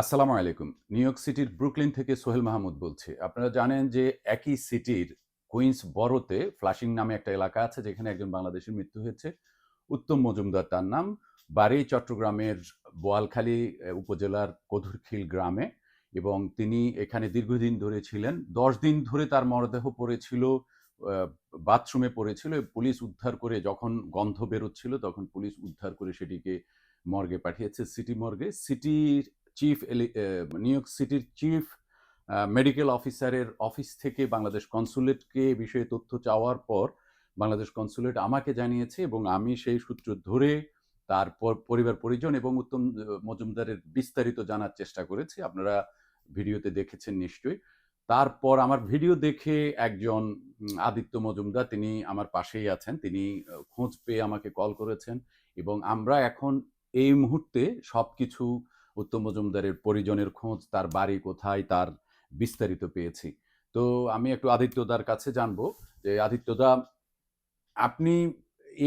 আসসালামু আলাইকুম। New York সিটির ব্রুকলিন থেকে সোহেল মাহমুদ বলছি। আপনারা জানেন যে একই সিটির কুইন্স বরোতে ফ্লাশিং নামে একটা এলাকা আছে, যেখানে একজন বাংলাদেশের মৃত্যু হয়েছে। উত্তম মজুমদার তার নাম। বাড়ি চট্টগ্রামের বোয়ালখালী উপজেলার কধুরখিল গ্রামে এবং তিনি এখানে দীর্ঘদিন ধরে ছিলেন। দশ দিন ধরে তার মরদেহ পড়েছিল বাথরুমে পড়েছিল। পুলিশ উদ্ধার করে যখন গন্ধ বেরোচ্ছিল, তখন পুলিশ উদ্ধার করে সেটিকে মর্গে পাঠিয়েছে, সিটি মর্গে। সিটির চিফ নিউ সিটির চিফ মেডিকেল অফিসারের অফিস থেকে বাংলাদেশ কনসুলেটকে এ বিষয়ে তথ্য চাওয়ার পর বাংলাদেশ কনসুলেট আমাকে জানিয়েছে এবং আমি সেই সূত্র ধরে তার পরিবার পরিজন এবং উত্তম মজুমদারের বিস্তারিত জানার চেষ্টা করেছি। আপনারা ভিডিওতে দেখেছেন নিশ্চয়ই। তারপর আমার ভিডিও দেখে একজন আদিত্য মজুমদার তিনি আমার পাশেই আছেন। তিনি খোঁজ পেয়ে আমাকে কল করেছেন এবং আমরা এখন এই মুহূর্তে সবকিছু উত্তম মজুমদারের পরিজনের খোঁজ, তার বাড়ি কোথায়, তার বিস্তারিত পেয়েছি। তো আমি একটু আদিত্যদার কাছে জানব যে, আদিত্যদা, আপনি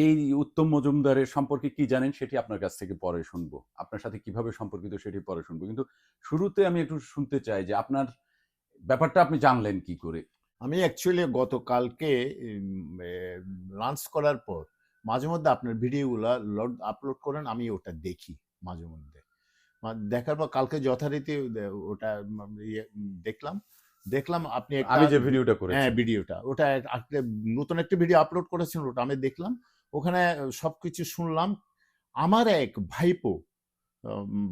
এই উত্তম মজুমদারের সম্পর্কে কি জানেন সেটি আপনার কাছ থেকে পরে শুনব। আপনার সাথে কীভাবে সম্পর্কিত সেটি পরে শুনব। কিন্তু শুরুতে আমি একটু শুনতে চাই যে, আপনার ব্যাপারটা আপনি জানলেন কি করে? আমি অ্যাকচুয়ালি গতকালকে লাঞ্চ করার পর মাঝে মধ্যে আপনার ভিডিওগুলো আপলোড করেন, আমি ওটা দেখি মাঝে মধ্যে দেখার পর কালকে যথারীতি ওটা ইয়ে, দেখলাম। দেখলাম আপনি আমি যে ভিডিওটা করেছি। হ্যাঁ ভিডিওটা। ওটা নতুন একটা ভিডিও আপলোড করেছেন ওটা আমি দেখলাম। ওখানে সবকিছু শুনলাম। আমার এক ভাইপো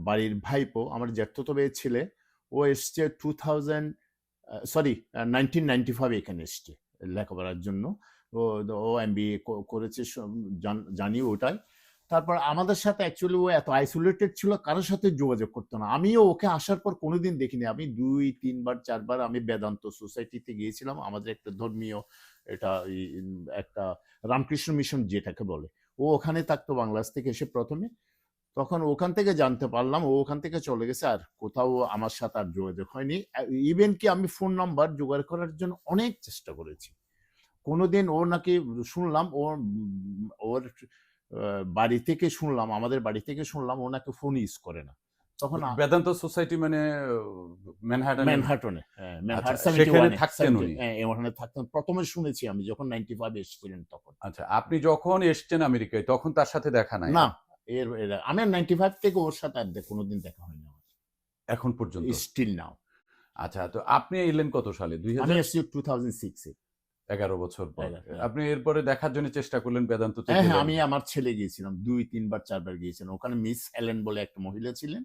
বাড়ির ভাইপো আমার জ্যাঠতো মেয়ে ছেলে ও এসছে two thousand sorry nineteen ninety five এখানে এসছে লেখাপড়ার জন্য। ও এম বি এ করেছে জানি ওটাই। তারপর আমাদের সাথে অ্যাকচুয়ালি ও এত আইসোলেটেড ছিল, কারোর সাথে যোগাযোগ করতো না। আমিও ওকে আসার পর কোনোদিন দেখিনি। আমি দুই, তিনবার, চারবার আমি বেদান্ত সোসাইটিতে গিয়েছিলাম। আমাদের একটা ধর্মীয় এটা একটা রামকৃষ্ণ মিশন যেটাকে বলে। ও ওখানে থাকতো বাংলাদেশ থেকে এসে প্রথমে। তখন ওখান থেকে জানতে পারলাম, ও ওখান থেকে চলে গেছে আর কোথাও আমার সাথে আর যোগাযোগ হয়নি। ইভেন কি আমি ফোন নাম্বার জোগাড় করার জন্য অনেক চেষ্টা করেছি। কোনোদিন ও নাকি শুনলাম ওর ওর বাড়ি থেকে শুনলাম আমাদের বাড়ি থেকে শুনলাম ওনাকে ফোন ইউজ করে না। তখন বেদান্ত সোসাইটি মানে ম্যানহাটন আচ্ছা, 71 সেখানে থাকতেন উনি? হ্যাঁ, ওখানে থাকতেন। প্রথমে শুনেছি আমি যখন নাইনটি ফাইভ এসেছিলেন তখন। আচ্ছা আপনি যখন এসছেন আমেরিকায় তখন তার সাথে দেখা নাই? না এর আমি নাইনটি ফাইভ থেকে ওর সাথে আর কোনোদিন দেখা হয়নি আমার। এখন পর্যন্ত? স্টিল নাও আচ্ছা তো আপনি এলেন কত সালে? দুই আমি এসেছি টু থাউজেন্ড সিক্সে এগারো বছর পর। হ্যাঁ। আপনি এরপরে দেখার জন্য চেষ্টা করলেন বেদান্ততে হ্যাঁ হ্যাঁ আমি আমার ছেলে গিয়েছিলাম দুই তিনবার চারবার গিয়েছিলাম। ওখানে মিস হেলেন বলে একটা মহিলা ছিলেন।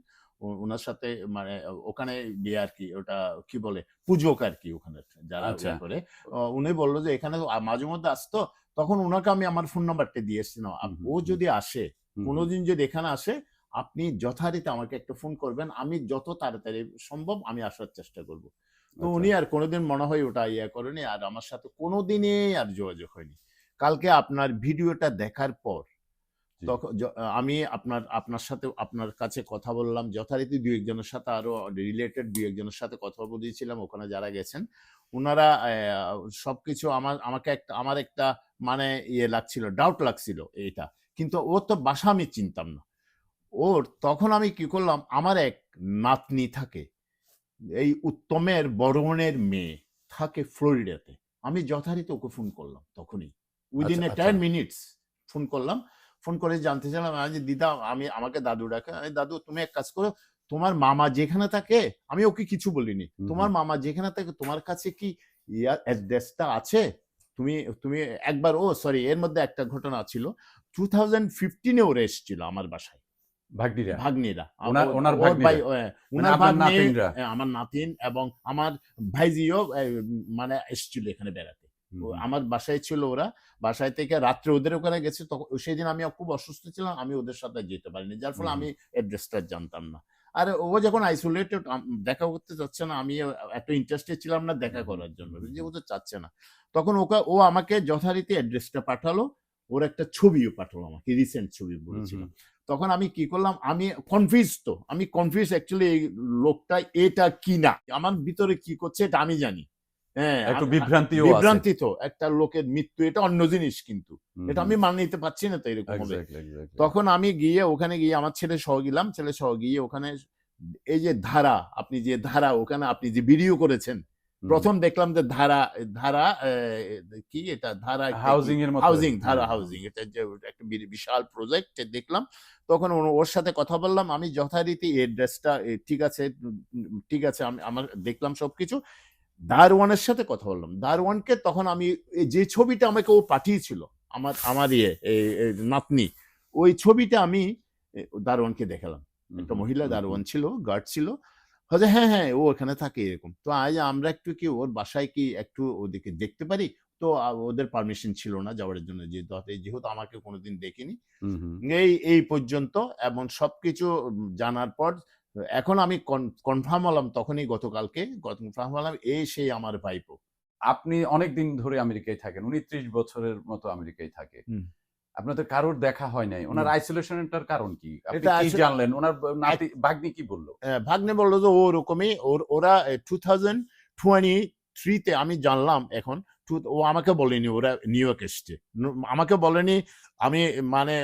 ওনার সাথে মানে ওখানে গিয়ে আর কি ওটা কি বলে পূজক আর কি ওখানে যারা আচ্ছা। ইয়ে করে। উনি বলল যে এখানে মাঝে মধ্যে আসতো। তখন ওনাকে আমি আমার ফোন নাম্বারটা দিয়ে এসেছিলাম। ও যদি আসে কোনোদিন যদি এখানে আসে আপনি যথারীতি আমাকে একটা ফোন করবেন। আমি যত তাড়াতাড়ি সম্ভব আমি আসার চেষ্টা করব। তো আচ্ছা। উনি আর কোনোদিন মনে হয় ওটা ইয়ে করেনি আর আমার সাথে কোনোদিনই আর যোগাযোগ হয়নি কালকে আপনার ভিডিওটা দেখার পর। তখন আমি আপনার আপনার সাথে আপনার কাছে কথা বললাম যথারীতি দু একজনের সাথে আরও রিলেটেড দু একজনের সাথে কথা বলেছিলাম ওখানে যারা গেছেন ওনারা সবকিছু আমার আমাকে একটা আমার একটা মানে ইয়ে লাগছিল ডাউট লাগছিল এইটা কিন্তু ওর তো বাসা আমি চিনতাম না ওর তখন আমি কি করলাম আমার এক নাতনি থাকে এই উত্তমের বড় বোনের মেয়ে থাকে ফ্লোরিডাতে। আমি যথারীতি ওকে ফোন করলাম তখনই। Within a ten. Minutes phone করলাম। ফোন করে জানতে চাইলাম আজ দিদা আমি আমাকে দাদু ডাকে। "এই দাদু তুমি এক কাজ করো তোমার মামা যেখানে থাকে আমি ওকে কিছু বলিনি। তোমার মামা যেখানে থাকে তোমার কাছে কি অ্যাড্রেসটা আছে? তুমি তুমি একবার ও সরি এর মধ্যে একটা ঘটনা ছিল। টু থাউজেন্ড ফিফটিনে ওরা এসেছিল আমার বাসায়। ভাগ্নিরা। ভাগ্নিরা। ওনার- ওনার ভাই, ওনার আপনার ভাগ্নে, আমার নাতিন এবং আমার ভাইজিও মানে এসেছিল এখানে বেড়াতে। আমার বাসায় ছিল ওরা। বাসায় থেকে রাত্রে ওদের ওখানে গেছে তখন সেই দিন আমি খুব অসুস্থ ছিলাম আমি ওদের সাথে যেতে পারিনি। যার ফলে। আমি অ্যাড্রেসটা জানতাম না। আর ও যখন আইসোলেটেড দেখা করতে চাচ্ছে না আমি এত ইন্টারেস্টেড ছিলাম না দেখা করার জন্য। যে ও তো চাচ্ছে না। তখন ওকে ও আমাকে যথারীতি অ্যাড্রেসটা পাঠালো। ওর একটা ছবিও পাঠালো আমাকে রিসেন্ট ছবি হুম, বলেছিল হুম। তখন আমি কি করলাম আমি কনফিউজ তো আমি কনফিউজ অ্যাকচুয়ালি এই লোকটা এটা কি না আমার ভিতরে কি করছে এটা আমি জানি হ্যাঁ একটু আমি- বিভ্রান্তি তো একটা লোকের মৃত্যু এটা অন্য জিনিস কিন্তু এটা আমি মানিয়ে নিতে পারছি না তো এরকম হবে. তখন আমি গিয়ে ওখানে গিয়ে আমার ছেলে সহ গেলাম ছেলে সহ গিয়ে ওখানে এই যে ধারা আপনি যে ধারা ওখানে আপনি যে ভিডিও করেছেন। প্রথম দেখলাম যে ধারা ধারা কি এটা? ধারা হাউজিং এর মতো। হাউজিং ধারা হাউজিং এটা যে একটা বিশাল প্রজেক্ট দেখলাম। তখন ওর- সাথে কথা বললাম আমি যথারীতি এই ড্রেসটা ঠিক আছে ঠিক আছে আমি আমার দেখলাম সবকিছু। দারওয়ানের সাথে কথা বললাম। দারওয়ানকে তখন আমি যে ছবিটা আমাকে ও পাঠিয়েছিল আমার আমার ইয়ে নাতনি ওই ছবিটা আমি এ, দারোয়ানকে দেখালাম। একটা মহিলা হুম, দারোয়ান ছিল গার্ড ছিল। হয়তো হ্যাঁ হ্যাঁ ও ওখানে থাকে এরকম। তো আজ আমরা একটু কি ওর বাসায় কি একটু ওদিকে দেখতে পারি? তো ওদের পারমিশন ছিল না যাওয়ার জন্য যেহেতু যেহেতু আমাকে কোনোদিন দেখিনি। এই এই পর্যন্ত এবং সবকিছু জানার পর এখন আমি কনফার্ম হলাম তখনই গতকালকে কনফার্ম হলাম এই সেই আমার ভাইপো। আপনি অনেক দিন ধরে আমেরিকায় থাকেন উনি ত্রিশ বছরের মতো আমেরিকায় থাকে। আপনাদের কারোর দেখা হয় নাই। ওনার আইসোলেশনটার কারণ কি? আপনি কি জানলেন? ওনার নাতি ভাগ্নি কি বলল? ভাগ্নে বলল যে ও ওরকমই। ওর ওরা টু থাউজেন্ড টোয়েন্টি থ্রিতে আমি জানলাম এখন ও আমাকে বলেনি ওরা নিউ ইয়র্ক এসছে। আমাকে বলেনি আমি মানে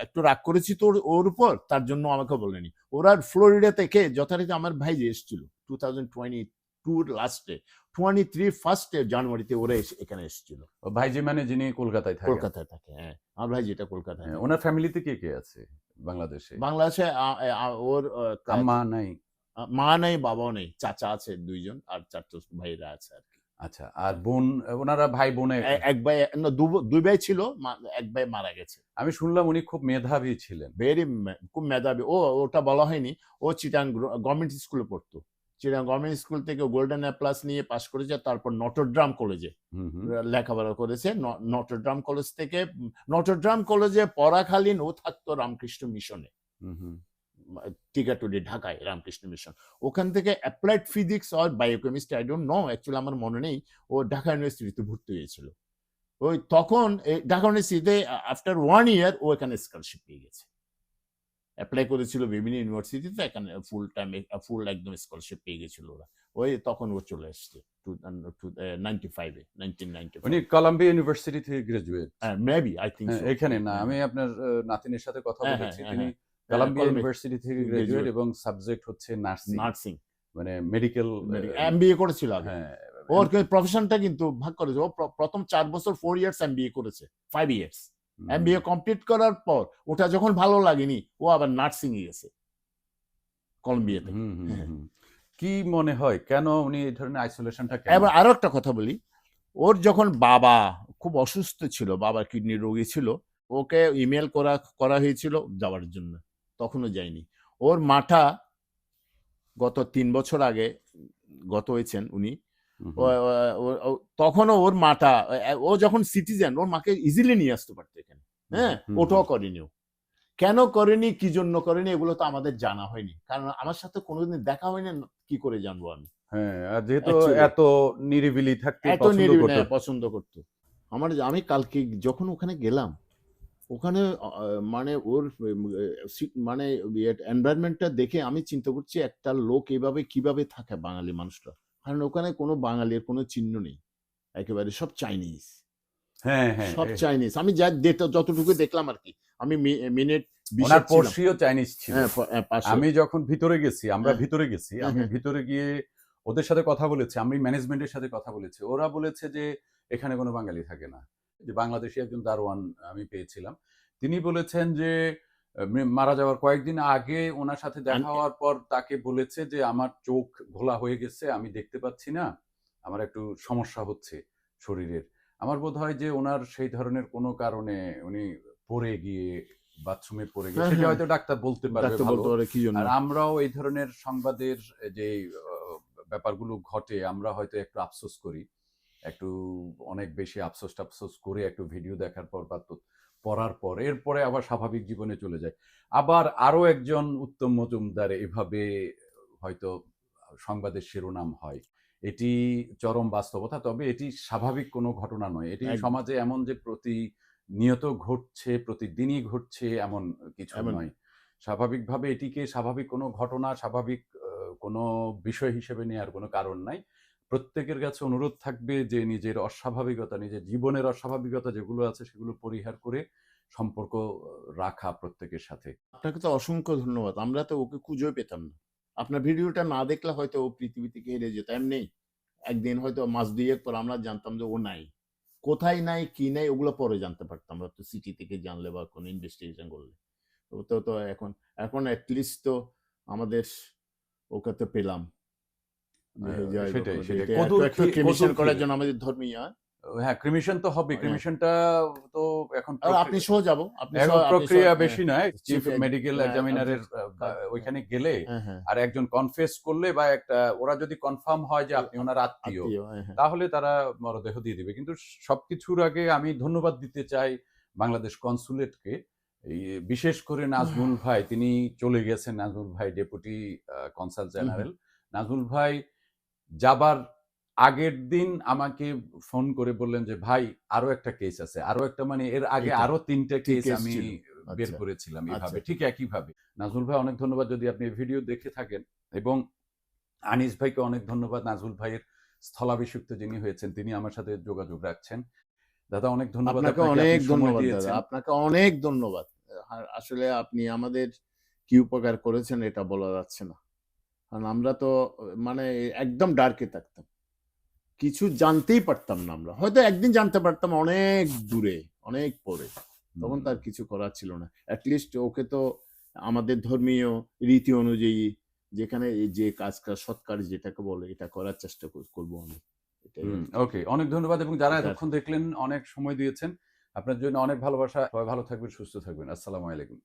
একটু রাগ করেছি তো ওর- ওর উপর তার জন্য আমাকে বলেনি। ওরা ফ্লোরিডা থেকে যথারীতি আমার ভাই যে এসেছিল টু থাউজেন্ড টোয়েন্টি টুর লাস্টে টোয়েন্টি থ্রি ফার্স্টে জানুয়ারিতে ওরা এসে- এখানে এসেছিল। ভাইজি মানে যিনি কলকাতায় থাকেন। কলকাতায় থাকে হ্যাঁ। আমার ভাই যেটা কলকাতায় হ্যাঁ, ওনার ফ্যামিলিতে কে কে আছে বাংলাদেশে? বাংলাদেশে ওর আম্মা নাই? মা নেই বাবাও নেই চাচা আছে দুইজন আর চারটে ভাইরা আছে আর কি। আচ্ছা আর বোন ওনারা ভাই বোনে এক ভাই দুই ভাই ছিল এক ভাই মারা গেছে। আমি শুনলাম উনি খুব মেধাবী ছিলেন। ভেরি খুব মেধাবী। ও ওটা বলা হয়নি। ও চিটাং গভর্নমেন্ট স্কুলে পড়তো। চিটাং গভর্নমেন্ট স্কুল থেকে গোল্ডেন প্লাস নিয়ে পাশ করেছে তারপর নটরড্রাম কলেজে লেখাপড়া করেছে। নটরড্রাম কলেজ থেকে নটরড্রাম কলেজে পড়াকালীন ও থাকতো রামকৃষ্ণ মিশনে। টিকাটুলি ঢাকায় রামকৃষ্ণ মিশন। ওখান থেকে applied physics R biochemistry I don't know actually আমার মনে নেই ও ঢাকা ইউনিভার্সিটিতে ভর্তি হয়েছিল। ওই তখন ঢাকা ইউনিভার্সিটিতে আফটার ওয়ান ইয়ার ও এখানে স্কলারশিপ পেয়ে গেছে। অ্যাপ্লাই করেছিল বিভিন্ন ইউনিভার্সিটিতে এখানে ফুল টাইম ফুল একদম স্কলারশিপ পেয়ে গেছিল ওরা। ওই তখন ও চলে এসছে টু নাইনটি ফাইভে নাইনটিন নাইনটি উনি কলাম্বিয়া ইউনিভার্সিটি থেকে গ্রাজুয়েট মেবি আই থিঙ্ক এখানে না আমি আপনার নাতিনের সাথে কথা হ্যাঁ, বলেছি। হ্যাঁ, তিনি হ্যাঁ, ইউনিভার্সিটি থেকে। গ্রাজুয়েট এবং সাবজেক্ট হচ্ছে নার্সিং নার্সিং মানে মেডিকেল এমবিএ করেছিল আগে। হ্যাঁ ওর প্রফেশনটা কিন্তু ভাগ করেছে। ও প্রথম চার বছর ফোর ইয়ার্স এম এমবিএ করেছে ফাইভ ইয়ার্স এমবিএ কমপ্লিট করার পর ওটা যখন ভালো লাগেনি ও আবার নার্সিং এ গেছে কলম্বিয়াতে হ্যাঁ। কি মনে হয় কেন উনি এই ধরনের আইসোলেশনটা এবার আরও একটা কথা বলি। ওর যখন বাবা খুব অসুস্থ ছিল বাবা কিডনি রোগী ছিল ওকে ইমেল করা করা হয়েছিল যাওয়ার জন্য। তখনও যায়নি। ওর মাটা গত তিন বছর আগে গত হয়েছেন উনি। তখনও ওর মাটা ও যখন সিটিজেন ওর মাকে ইজিলি নিয়ে আসতে পারতো। হ্যাঁ ওটাও করেনি কেন করেনি কি জন্য করেনি এগুলো তো আমাদের জানা হয়নি। কারণ আমার সাথে কোনোদিন দেখা হয়নি কি করে জানব আমি? হ্যাঁ আর যেহেতু এত নিরিবিলি থাকতে এত নিরিবিলি হ্যাঁ, পছন্দ করতো। আমার আমি কালকে যখন ওখানে গেলাম ওখানে মানে ওর মানে এনভায়রনমেন্টটা দেখে আমি চিন্তা করছি একটা লোক এভাবে কীভাবে থাকে বাঙালি মানুষটা কারণ ওখানে কোনো বাঙালির কোনো চিহ্ন নেই। একেবারে সব চাইনিজ হ্যাঁ হ্যাঁ সব চাইনিজ আমি যা যতটুকু দেখলাম আর কি আমি মিনিট ওনার পড়শিও চাইনিজ ছিল। আমি আমি যখন ভিতরে গেছি আমরা হ্যাঁ। ভিতরে গেছি হ্যাঁ, আমি হ্যাঁ। ভিতরে গিয়ে ওদের সাথে কথা বলেছি আমি ম্যানেজমেন্টের সাথে কথা বলেছি। ওরা বলেছে যে এখানে কোনো বাঙালি থাকে না। যে বাংলাদেশি একজন দারোয়ান আমি পেয়েছিলাম। তিনি বলেছেন যে মারা যাওয়ার কয়েকদিন আগে ওনার সাথে দেখা হওয়ার পর তাকে বলেছে যে আমার চোখ ঘোলা হয়ে গেছে আমি দেখতে পাচ্ছি না। আমার একটু সমস্যা হচ্ছে শরীরের। আমার বোধ হয় যে ওনার সেই ধরনের কোনো কারণে উনি পড়ে গিয়ে বাথরুমে পড়ে গিয়ে হ্যাঁ, সেটা হ্যাঁ। হয়তো ডাক্তার বলতে পারবে আর আমরাও এই ধরনের সংবাদের যে ব্যাপারগুলো ঘটে আমরা হয়তো একটু আফসোস করি। একটু অনেক বেশি আফসোস টাফসোস করে একটু ভিডিও দেখার পর বা পড়ার পর এরপরে আবার স্বাভাবিক জীবনে চলে যায়। আবার আরও একজন উত্তম মজুমদার এভাবে হয়তো সংবাদের শিরোনাম হয়। এটি চরম বাস্তবতা তবে এটি স্বাভাবিক কোনো ঘটনা নয়। এটি সমাজে এমন যে প্রতি নিয়ত ঘটছে প্রতিদিনই ঘটছে এমন কিছু নয়। স্বাভাবিকভাবে এটিকে স্বাভাবিক কোনো ঘটনা স্বাভাবিক কোনো বিষয় হিসেবে নেওয়ার কোনো কারণ নাই। প্রত্যেকের কাছে অনুরোধ থাকবে যে নিজের অস্বাভাবিকতা নিজের জীবনের অস্বাভাবিকতা যেগুলো আছে সেগুলো পরিহার করে সম্পর্ক রাখা প্রত্যেকের সাথে। আপনাকে তো অসংখ্য ধন্যবাদ। আমরা তো ওকে খুঁজেও পেতাম না। আপনার ভিডিওটা না দেখলে হয়তো ও পৃথিবী থেকে হেরে যেত এমনি। একদিন হয়তো মাস দুয়েক পর আমরা জানতাম যে ও নাই। কোথায় নাই কি নাই ওগুলো পরে জানতে পারতাম। আমরা তো সিটি থেকে জানলে বা কোনো ইনভেস্টিগেশন করলে। তো তো তো এখন এখন অ্যাটলিস্ট তো আমাদের ওকে তো পেলাম। যে আহ, যাই হোক, সেটাই, সেটাই। এটা কদূর এত একটা কি- ক্রিমিশন কদূর করার জন্য আমাদের ধর্মীয় হ্যাঁ? হ্যাঁ ক্রিমিশন তো হবে হ্যাঁ। ক্রিমিশনটা তো এখন আপনি সহ যাব আপনি এখন প্রক্রিয়া বেশি নয়। চিফ মেডিকেল হ্যাঁ, এক্সামিনারের হ্যাঁ, ওইখানে গেলে হ্যাঁ হ্যাঁ। আর একজন কনফেস করলে বা একটা ওরা যদি কনফার্ম হয় যে আপনি ওনার আত্মীয় হ্যাঁ হ্যাঁ। তাহলে তারা মরদেহ দিয়ে দিবে। কিন্তু সবকিছুর আগে আমি ধন্যবাদ দিতে চাই বাংলাদেশ কনসুলেটকে বিশেষ করে নাজমুল ভাই তিনি চলে গেছেন নাজমুল ভাই ডেপুটি কনসাল জেনারেল নাজমুল ভাই যাবার আগের দিন আমাকে ফোন করে বললেন যে ভাই আরও একটা কেস আছে। আরও একটা মানে এর আগে আরও তিনটা কেস আমি? বের আচ্ছা। করেছিলাম আচ্ছা। এইভাবে ঠিক একইভাবে নাজমুল ভাই অনেক ধন্যবাদ যদি আপনি ভিডিও দেখে থাকেন। এবং আনিস ভাইকে অনেক ধন্যবাদ। নাজমুল ভাইয়ের স্থলাভিষিক্ত যিনি হয়েছেন তিনি আমার সাথে যোগাযোগ রাখছেন। দাদা অনেক ধন্যবাদ আপনাকে অনেক ধন্যবাদ দাদা। আপনাকে অনেক ধন্যবাদ। আসলে আপনি আমাদের কি উপকার করেছেন এটা বলা যাচ্ছে না। কারণ আমরা তো মানে একদম ডার্কে থাকতাম। কিছু জানতেই পারতাম না আমরা। হয়তো একদিন জানতে পারতাম অনেক দূরে অনেক পরে। তখন তার কিছু করার ছিল না। অ্যাটলিস্ট ওকে তো আমাদের ধর্মীয় রীতি অনুযায়ী যেখানে এই যে কাজ কাজ সৎকার যেটাকে বলে এটা করার চেষ্টা কর- করব আমি। ওকে অনেক ধন্যবাদ এবং যারা ঠিক এতক্ষণ দেখলেন অনেক সময় দিয়েছেন আপনার জন্য অনেক ভালোবাসা। সবাই ভালো থাকবেন সুস্থ থাকবেন। আসসালামু আলাইকুম।